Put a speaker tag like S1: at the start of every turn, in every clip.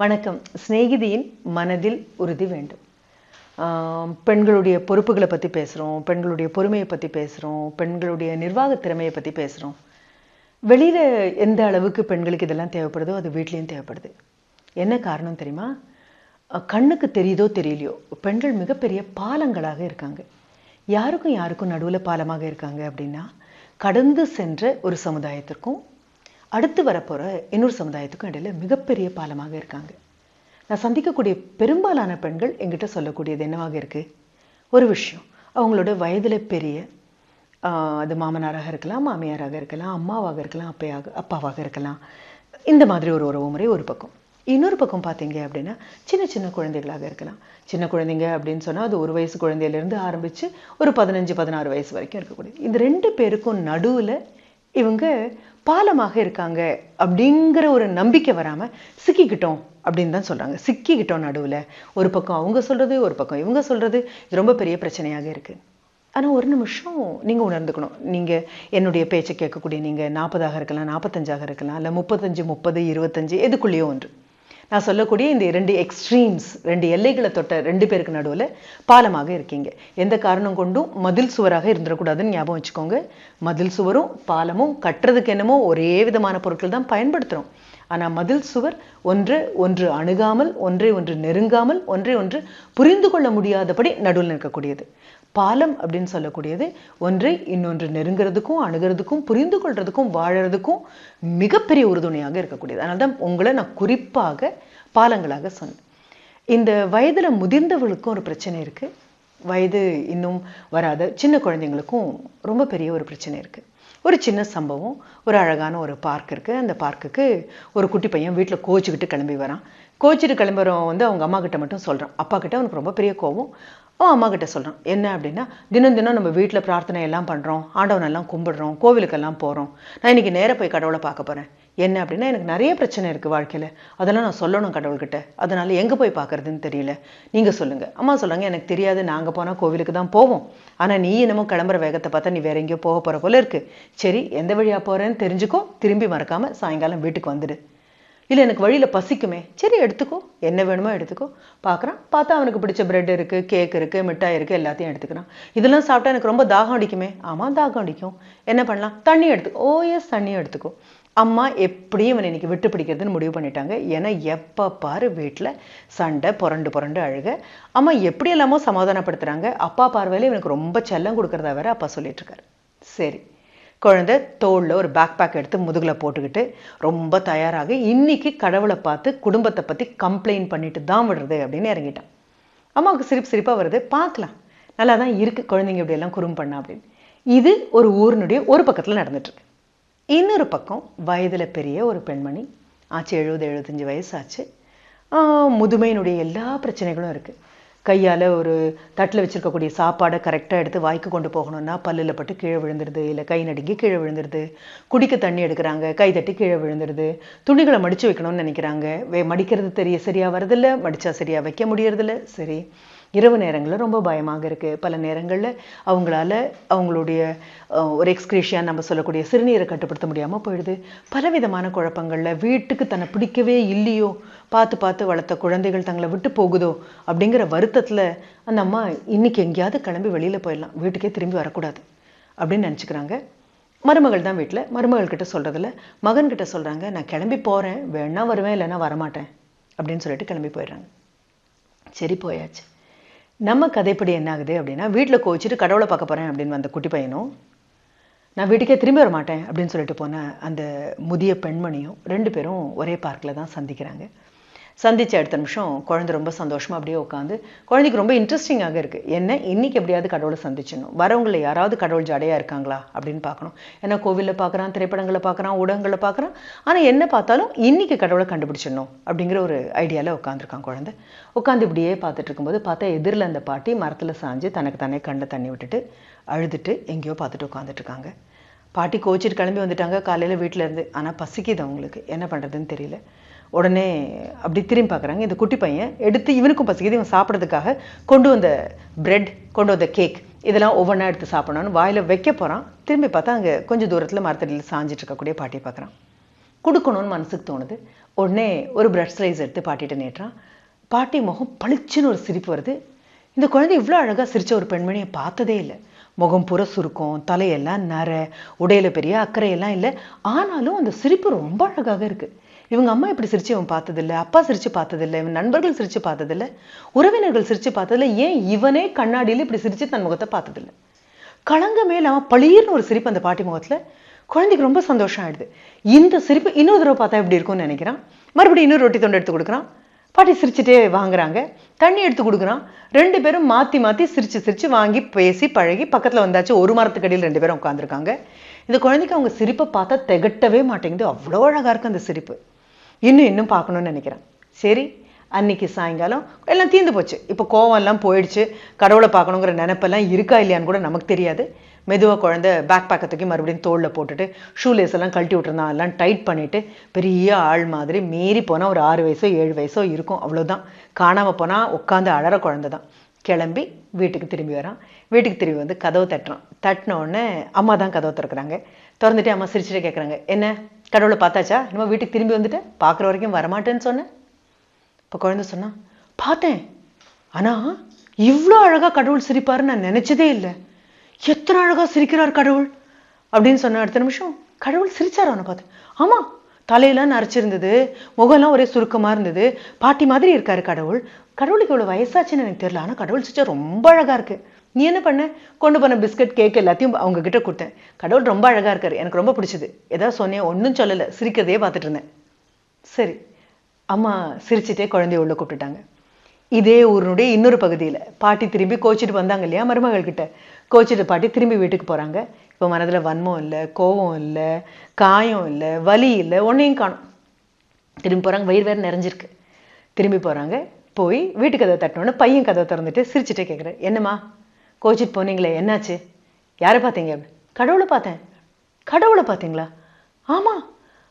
S1: வணக்கம். சிநேகிதியின் மனதில் உறுதி வேண்டும். பெண்களுடைய பொறுப்புகளை பற்றி பேசுகிறோம் பெண்களுடைய பொறுமையை பற்றி பேசுகிறோம் பெண்களுடைய நிர்வாக திறமையை பற்றி பேசுகிறோம் வெளியில் எந்த அளவுக்கு பெண்களுக்கு இதெல்லாம் தேவைப்படுதோ அது வீட்லேயும் தேவைப்படுது. என்ன காரணம் தெரியுமா? கண்ணுக்கு தெரியுதோ தெரியலையோ பெண்கள் மிகப்பெரிய பாலங்களாக இருக்காங்க. யாருக்கும் யாருக்கும் நடுவில் பாலமாக இருக்காங்க அப்படின்னா கடந்து சென்ற ஒரு சமுதாயத்திற்கும் அடுத்து வரப்போகிற இன்னொரு சமுதாயத்துக்கும் இடையில மிகப்பெரிய பாலமாக இருக்காங்க. நான் சந்திக்கக்கூடிய பெரும்பாலான பெண்கள் எங்கிட்ட சொல்லக்கூடியது என்னவாக இருக்கு? ஒரு விஷயம் அவங்களோட வயதில் பெரிய அது மாமனாராக இருக்கலாம் மாமியாராக இருக்கலாம் அம்மாவாக இருக்கலாம் அப்பையாக அப்பாவாக இருக்கலாம். இந்த மாதிரி ஒரு உறவு முறை ஒரு பக்கம். இன்னொரு பக்கம் பார்த்தீங்க அப்படின்னா சின்ன சின்ன குழந்தைகளாக இருக்கலாம். சின்ன குழந்தைங்க அப்படின்னு சொன்னால் அது ஒரு வயசு குழந்தையிலேருந்து ஆரம்பித்து ஒரு பதினஞ்சு பதினாறு வயசு வரைக்கும் இருக்கக்கூடிய. இந்த ரெண்டு பேருக்கும் நடுவில் இவங்க பாலமாக இருக்காங்க அப்படிங்கிற ஒரு நம்பிக்கை வராமல் சிக்கிக்கிட்டோம் அப்படின்னு தான் சொல்கிறாங்க சிக்கிக்கிட்டோம் நடுவில். ஒரு பக்கம் அவங்க சொல்கிறது ஒரு பக்கம் இவங்க சொல்கிறது இது ரொம்ப பெரிய பிரச்சனையாக இருக்குது ஆனால் ஒரு நிமிஷம் நீங்கள் உணர்ந்துக்கணும். நீங்கள் என்னுடைய பேச்சை கேட்கக்கூடிய நீங்கள் நாற்பதாக இருக்கலாம் நாற்பத்தஞ்சாக இருக்கலாம் இல்லை முப்பத்தஞ்சு முப்பது இருபத்தஞ்சு எதுக்குள்ளேயோ ஒன்று. நான் சொல்லக்கூடிய இந்த ரெண்டு எக்ஸ்ட்ரீம்ஸ் ரெண்டு எல்லைகளை தொட்ட ரெண்டு பேருக்கு நடுவில் பாலமாக இருக்கீங்க. எந்த காரணம் கொண்டும் மதில் சுவராக இருந்துடக்கூடாதுன்னு ஞாபகம் வச்சுக்கோங்க. மதில் சுவரும் பாலமும் கட்டுறதுக்கு என்னமோ ஒரே விதமான பொருட்கள் தான் பயன்படுத்துகிறோம் ஆனால் மதில் சுவர் ஒன்று ஒன்று அணுகாமல் ஒன்றை ஒன்று நெருங்காமல் ஒன்றை ஒன்று புரிந்து கொள்ள முடியாதபடி நடுவில் நிற்கக்கூடியது. பாலம் அப்படின்னு சொல்லக்கூடியது. ஒன்றை இன்னொன்று நெருங்கிறதுக்கும் அணுகிறதுக்கும் புரிந்து கொள்றதுக்கும் வாழறதுக்கும் மிகப்பெரிய உறுதுணையாக இருக்கக்கூடியது. அதனால தான் உங்களை நான் குறிப்பாக பாலங்களாக சொன்னேன். இந்த வயதில் முதிர்ந்தவர்களுக்கும் ஒரு பிரச்சனை இருக்குது வயது இன்னும் வராத சின்ன குழந்தைங்களுக்கும் ரொம்ப பெரிய ஒரு பிரச்சனை இருக்குது ஒரு சின்ன சம்பவம் ஒரு அழகான ஒரு பார்க் இருக்குது அந்த பார்க்குக்கு ஒரு குட்டி பையன் வீட்டில் கோச்சிக்கிட்டு கிளம்பி வரான். கோச்சிட்டு கிளம்புறவன் வந்து அவங்க அம்மா கிட்ட மட்டும் சொல்கிறான் அப்பா கிட்ட அவனுக்கு ரொம்ப பெரிய கோவம் அவன் அம்மா கிட்ட சொல்கிறான் என்ன அப்படின்னா தினம் தினம் நம்ம வீட்டில் பிரார்த்தனை எல்லாம் பண்ணுறோம் ஆண்டவனெல்லாம் கும்பிடுறோம் கோவிலுக்கெல்லாம் போகிறோம் நான் இன்னைக்கு நேராக போய் கடவுளை பார்க்க போகிறேன் என்ன அப்படின்னா எனக்கு நிறைய பிரச்சனை இருக்குது வாழ்க்கையில். அதெல்லாம் நான் சொல்லணும் கடவுள்கிட்ட. அதனால் எங்கே போய் பார்க்கறதுன்னு தெரியல. நீங்கள் சொல்லுங்கள் அம்மா சொல்லுங்க எனக்கு தெரியாது நாங்கள் போனால் கோவிலுக்கு தான் போவோம். ஆனால் நீ என்னமோ கிளம்புற வேகத்தை பார்த்தா நீ வேற எங்கேயோ போக போகிற போல இருக்கு. சரி எந்த வழியாக போகிறேன்னு தெரிஞ்சுக்கோ திரும்பி மறக்காமல் சாயங்காலம் வீட்டுக்கு வந்துடு. இல்லை எனக்கு வழியில் பசிக்குமே. சரி எடுத்துக்கோ. என்ன வேணுமோ எடுத்துக்கோ. பார்க்குறான் பார்த்தா அவனுக்கு பிடிச்ச பிரெட் இருக்குது கேக் இருக்குது மிட்டாய் இருக்குது எல்லாத்தையும் எடுத்துக்கிறான். இதெல்லாம் சாப்பிட்டா எனக்கு ரொம்ப தாகம் அடிக்குமே. ஆமாம் தாகம் அடிக்கும். என்ன பண்ணலாம்? தண்ணி எடுத்துக்கோ ஓ எஸ் தண்ணியும் எடுத்துக்கோ. அம்மா எப்படியும் இவனை இன்னைக்கு விட்டு பிடிக்கிறதுன்னு முடிவு பண்ணிட்டாங்க. ஏன்னா எப்போ பாரு வீட்டில் சண்டை புரண்டு புரண்டு அழுக. அம்மா எப்படி எல்லாமோ சமாதானப்படுத்துகிறாங்க அப்பா பார்வையில் இவனுக்கு ரொம்ப செல்லம் கொடுக்குறதா வேற அப்பா சொல்லிட்டு இருக்காரு. சரி. குழந்தை தோளில் ஒரு பேக் பேக் எடுத்து முதுகில் போட்டுக்கிட்டு ரொம்ப தயாராகி இன்னைக்கு கடவுளை பார்த்து குடும்பத்தை பற்றி கம்ப்ளைண்ட் பண்ணிட்டு தான் விடுறது அப்படின்னு இறங்கிட்டான். அம்மாவுக்கு சிரிப்பு சிரிப்பாக வருது. பார்க்கலாம். நல்லா தான் இருக்குது குழந்தைங்க இப்படியெல்லாம் குறும் பண்ணா அப்படின்னு. இது ஒரு ஊரினுடைய ஒரு பக்கத்தில் நடந்துட்டுருக்கு. இன்னொரு பக்கம் வயதில் பெரிய ஒரு பெண்மணி. ஆச்சு எழுபது எழுபத்தஞ்சி வயசாச்சு ஆஹ் முதுமையினுடைய எல்லா பிரச்சனைகளும் இருக்குது கையால் ஒரு தட்டில் வச்சிருக்கக்கூடிய சாப்பாடை கரெக்டாக எடுத்து வாய்க்கு கொண்டு போகணும்னா பல்லில் பட்டு கீழே விழுந்துருது இல்லை கை நடுங்கி கீழே விழுந்துருது. குடிக்க தண்ணி எடுக்கிறாங்க கை தட்டி கீழே விழுந்துருது. துணிகளை மடித்து வைக்கணும்னு நினைக்கிறாங்க. வே மடிக்கிறது தெரிய சரியாக வரதில்லை மடித்தா சரியாக வைக்க முடியறதில்ல. சரி. இரவு நேரங்களில் ரொம்ப பயமாக இருக்குது பல நேரங்களில் அவங்களால அவங்களுடைய ஒரு எக்ஸ்கிரீஷியா நம்ம சொல்லக்கூடிய சிறுநீரை கட்டுப்படுத்த முடியாமல் போயிடுது. பலவிதமான குழப்பங்களில் வீட்டுக்கு தன்னை பிடிக்கவே இல்லையோ பார்த்து பார்த்து வளர்த்த குழந்தைகள் தங்களை விட்டு போகுதோ அப்படிங்கிற வருத்தத்தில் அந்த அம்மா இன்னைக்கு எங்கேயாவது கிளம்பி வெளியில் போயிடலாம். வீட்டுக்கே திரும்பி வரக்கூடாது அப்படின்னு நினச்சிக்கிறாங்க. மருமகள் தான் வீட்டில் மருமகள் கிட்ட சொல்கிறதில்ல மகன்கிட்ட சொல்கிறாங்க நான் கிளம்பி போகிறேன் வேணா வருவேன் இல்லைன்னா வரமாட்டேன். அப்படின்னு சொல்லிட்டு கிளம்பி போயிடுறாங்க. சரி போயாச்சு. நம்ம கதைப்படி என்ன ஆகுது அப்படின்னா வீட்டில் கோச்சிட்டு கடவுளை பார்க்க போகிறேன் அப்படின்னு வந்த குட்டி பையனும் நான் வீட்டுக்கே திரும்பி வர மாட்டேன் அப்படின்னு சொல்லிட்டு போன அந்த முதிய பெண்மணியும் ரெண்டு பேரும் ஒரே பார்க்கில் தான் சந்திக்கிறாங்க. சந்திச்ச அடுத்த நிமிஷம் குழந்தை ரொம்ப சந்தோஷமாக அப்படியே உட்காந்து குழந்தைக்கு ரொம்ப இன்ட்ரெஸ்டிங்காக இருக்கு. என்ன? இன்னைக்கு எப்படியாவது கடவுளை சந்திச்சிடணும். வரவங்களை யாராவது கடவுள் ஜடையாக இருக்காங்களா அப்படின்னு பார்க்கணும். ஏன்னா கோவிலில் பார்க்குறான் திரைப்படங்களை பார்க்குறான் ஊடகங்களை பார்க்குறான். ஆனால் என்ன பார்த்தாலும் இன்னைக்கு கடவுளை கண்டுபிடிச்சிடணும் அப்படிங்கிற ஒரு ஐடியாவில் உட்காந்துருக்கான் குழந்தை. உட்காந்து இப்படியே பார்த்துட்டு இருக்கும்போது பார்த்தா எதிரில் அந்த பாட்டி மரத்தில் சாஞ்சு தனக்கு தானே கண்ணில் தண்ணி விட்டுட்டு அழுதுட்டு எங்கேயோ பார்த்துட்டு உட்காந்துட்டு இருக்காங்க. பாட்டி கோச்சிட்டு கிளம்பி வந்துட்டாங்க காலையில் வீட்டிலேருந்து ஆனால் பசிக்குது அவங்களுக்கு. என்ன பண்ணுறதுன்னு தெரியல. உடனே அப்படி திரும்பி பார்க்குறாங்க. இந்த குட்டி பையன் எடுத்து இவனுக்கும் பசிக்குது இவன் சாப்பிட்றதுக்காக கொண்டு வந்த பிரெட் கொண்டு வந்த கேக் இதெல்லாம் ஒவ்வொன்றா எடுத்து சாப்பிடணும்னு வாயில் வைக்க போகிறான் திரும்பி பார்த்தா அங்கே கொஞ்சம் தூரத்தில் மரத்தடியில் சாஞ்சிட்டு இருக்கக்கூடிய பாட்டியை பார்க்குறான். கொடுக்கணும்னு மனசுக்கு தோணுது. உடனே ஒரு ப்ரெட் ஸ்லைஸ் எடுத்து பாட்டிகிட்ட நீட்டுறான் பாட்டி முகம் பளிச்சுன்னு ஒரு சிரிப்பு வருது. இந்த குழந்தை இவ்வளோ அழகாக சிரிச்ச ஒரு பெண்மணியை பார்த்ததே இல்லை. முகம் புற சுருக்கம் தலையெல்லாம் நர உடையில பெரிய அக்கறையெல்லாம் இல்லை. ஆனாலும் அந்த சிரிப்பு ரொம்ப அழகாக இருக்கு. இவங்க அம்மா இப்படி சிரிச்சு இவன் பார்த்ததில்ல? அப்பா சிரிச்சு பார்த்ததில்ல. இவன் நண்பர்கள் சிரிச்சு பார்த்ததில்ல. உறவினர்கள் சிரிச்சு பார்த்ததில்ல. ஏன் இவனே கண்ணாடியில் இப்படி சிரிச்சு தன் முகத்தை பார்த்ததில்ல? களங்கமே இல்லாம பளீர்னு ஒரு சிரிப்பு அந்த பாட்டி முகத்துல குழந்தைக்கு ரொம்ப சந்தோஷம் ஆயிடுது. இந்த சிரிப்பு இன்னொரு தடவை பார்த்தா எப்படி இருக்கும்னு நினைக்கிறான். மறுபடியும் இன்னொரு ரொட்டி தொண்டை எடுத்து கொடுக்குறான். பாட்டி சிரிச்சுட்டே வாங்குறாங்க. தண்ணி எடுத்து கொடுக்குறான். ரெண்டு பேரும் மாத்தி மாத்தி சிரிச்சு சிரிச்சு வாங்கி பேசி பழகி பக்கத்துல வந்தாச்சு. ஒரு மரத்துக்கடியில் ரெண்டு பேரும் உட்காந்துருக்காங்க இந்த குழந்தைக்கு அவங்க சிரிப்பை பார்த்தா திகட்டவே மாட்டேங்குது. அவ்வளோ அழகா இருக்குது அந்த சிரிப்பு. இன்னும் இன்னும் பார்க்கணுன்னு நினைக்கிறேன். சரி அன்னைக்கு சாயங்காலம் எல்லாம் தீர்ந்து போச்சு. இப்போ கோவம்லாம் போயிடுச்சு. கடவுளை பார்க்கணுங்கிற நினப்பெல்லாம் இருக்கா இல்லையான்னு கூட நமக்கு தெரியாது. மெதுவாக குழந்த பேக் பேக்கை தூக்கி மறுபடியும் தோளில் போட்டுட்டு ஷூ லேஸ் எல்லாம் கழட்டி விட்டுருந்தான். எல்லாம் டைட் பண்ணிவிட்டு பெரிய ஆள் மாதிரி மீறி போனால் ஒரு ஆறு வயசோ ஏழு வயசோ இருக்கும். அவ்வளோதான் காணாமல் போனால் உட்காந்து அழற குழந்தை தான். கிளம்பி வீட்டுக்கு திரும்பி வரான். வீட்டுக்கு திரும்பி வந்து கதவை தட்டுறான். தட்டின உடனே அம்மா தான் கதவை திறக்கிறாங்க. திறந்துட்டு அம்மா சிரிச்சுட்டு கேட்குறாங்க என்ன? கடவுளை பார்த்தாச்சா? நம்ம வீட்டுக்கு திரும்பி வந்துட்டு பார்க்குற வரைக்கும் வரமாட்டேன்னு சொன்னேன் இப்போ குழந்தை சொன்னா பார்த்தேன். ஆனா இவ்வளோ அழகா கடவுள் சிரிப்பாருன்னு நான் நினைச்சதே இல்லை. எத்தனை அழகா சிரிக்கிறார் கடவுள்? அப்படின்னு சொன்ன அடுத்த நிமிஷம் கடவுள் சிரிச்சார் அவனை பார்த்து. ஆமா தலையெல்லாம் நரைச்சிருந்தது முகம்லாம் ஒரே சுருக்கமா இருந்தது. பாட்டி மாதிரி இருக்காரு கடவுள். கடவுளுக்கு இவ்வளோ வயசாச்சுன்னு எனக்கு தெரியல. ஆனால் கடவுள் சுச்சா ரொம்ப அழகாக இருக்குது நீ என்ன பண்ண? கொண்டு போன பிஸ்கட் கேக் எல்லாத்தையும் அவங்க கிட்ட கொடுத்தேன். கடவுள் ரொம்ப அழகாக இருக்காரு. எனக்கு ரொம்ப பிடிச்சது. ஏதாவது சொன்னேன் ஒன்றும் சொல்லலை. சிரிக்கிறதே பார்த்துட்டு இருந்தேன். சரி. அம்மா சிரிச்சிட்டே குழந்தைய உள்ள கூப்பிட்டுட்டாங்க. இதே ஊருனுடைய இன்னொரு பகுதியில். பாட்டி திரும்பி கோச்சிட்டு வந்தாங்க இல்லையா மருமகள் கிட்ட. கோச்சிட்டு பாட்டி திரும்பி வீட்டுக்கு போகிறாங்க இப்போ மனதில் வன்மம் இல்லை கோபம் இல்லை காயம் இல்லை வலி இல்லை ஒன்றையும் காணும். திரும்பி போகிறாங்க வயிறு வேறு நிறைஞ்சிருக்கு. திரும்பி போகிறாங்க போய் வீட்டு கதை தட்டினோடனே பையன் கதை திறந்துட்டு சிரிச்சுட்டே கேட்குறேன் என்னம்மா? கோச்சிட்டு போனீங்களே என்னாச்சு? யாரை பார்த்தீங்க கடவுளை பார்த்தேன். கடவுளை பார்த்தீங்களா? ஆமாம்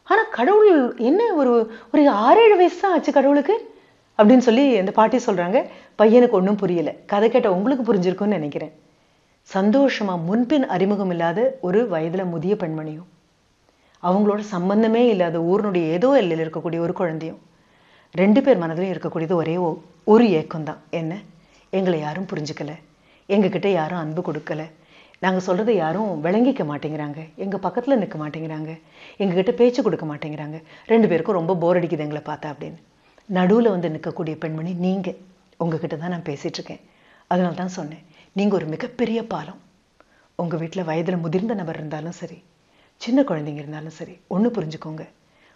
S1: ஆனால் கடவுள் என்ன ஒரு ஒரு ஆறேழு வயசு தான் ஆச்சு கடவுளுக்கு? அப்படின்னு சொல்லி அந்த பாட்டி சொல்றாங்க. பையனுக்கு ஒன்றும் புரியல. கதை கேட்ட உங்களுக்கு புரிஞ்சிருக்கும்னு நினைக்கிறேன். சந்தோஷமா முன்பின் அறிமுகம் இல்லாத ஒரு வயதுல முதிய பெண்மணியும் அவங்களோட சம்பந்தமே இல்லாத ஊரினுடைய ஏதோ எல்லையில் இருக்கக்கூடிய ஒரு குழந்தையும் ரெண்டு பேர் மனதிலையும் இருக்கக்கூடியது ஒரே ஒரு ஏக்கம் தான் என்ன? எங்களை யாரும் புரிஞ்சுக்கல. எங்ககிட்ட யாரும் அன்பு கொடுக்கல. நாங்க சொல்றதை யாரும் விளங்கிக்க மாட்டேங்கிறாங்க. எங்க பக்கத்துல நிற்க மாட்டேங்கிறாங்க. எங்ககிட்ட பேச்சு கொடுக்க மாட்டேங்கிறாங்க. ரெண்டு பேருக்கும் ரொம்ப போர் அடிக்குது எங்களை பார்த்தா அப்படின்னு. நடுவுல வந்து நிற்கக்கூடிய பெண்மணி நீங்க. உங்ககிட்ட தான் நான் பேசிட்டு இருக்கேன் அதனால தான் சொன்னேன். நீங்க ஒரு மிகப்பெரிய பாலம். உங்க வீட்டுல வயதுல முதிர்ந்த நபர் இருந்தாலும் சரி சின்ன குழந்தைங்க இருந்தாலும் சரி ஒண்ணு புரிஞ்சுக்கோங்க.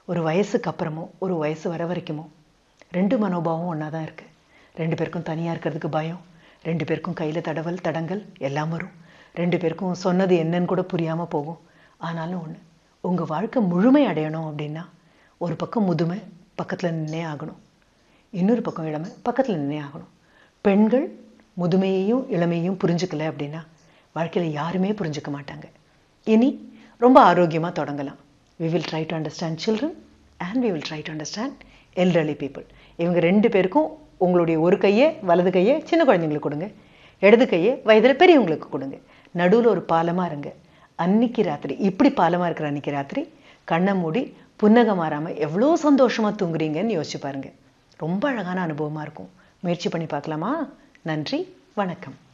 S1: ஒரு வயசுக்கு அப்புறமோ ஒரு வயசு வர வரைக்குமோ ரெண்டு மனோபாவம் ஒன்றா தான் இருக்கு. ரெண்டு பேருக்கும் தனியா இருக்கிறதுக்கு பயம். ரெண்டு பேருக்கும் கையில தடவல் தடங்கல் எல்லாம் வரும். ரெண்டு பேருக்கும் சொன்னது என்னன்னு கூட புரியாம போகும். ஆனாலும் ஒண்ணு உங்க வாழ்க்கை முழுமை அடையணும் அப்படின்னா ஒரு பக்கம் முதுமை பக்கத்துல நின்னே ஆகணும். இன்னொரு பக்கம் இளமை பக்கத்துல நின்னே ஆகணும். பெண்கள் முதுமையையும் இளமையையும் புரிஞ்சுக்கல அப்படின்னா வாழ்க்கையில யாருமே புரிஞ்சுக்க மாட்டாங்க. இனி ரொம்ப ஆரோக்கியமா தொடங்கலாம். We will try to understand children and we will try to understand elderly people இவங்க ரெண்டு பேருக்கும் உங்களுடைய ஒரு கையை வலது கையை சின்ன குழந்தைங்களுக்கு கொடுங்க. இடது கையை வயதுல பெரியவங்களுக்கு கொடுங்க. நடுவுல ஒரு பாலமா இருங்க. அன்னைக்கு ராத்திரி இப்படி பாலமா இருக்கிற அன்னைக்கு ராத்திரி கண்ணை மூடி புன்னகம் மாறாம எவ்வளோ சந்தோஷமா தூங்குறீங்கன்னு யோசிச்சு பாருங்க. ரொம்ப அழகான அனுபவமா இருக்கும். முயற்சி பண்ணி பார்க்கலாமா? நன்றி வணக்கம்.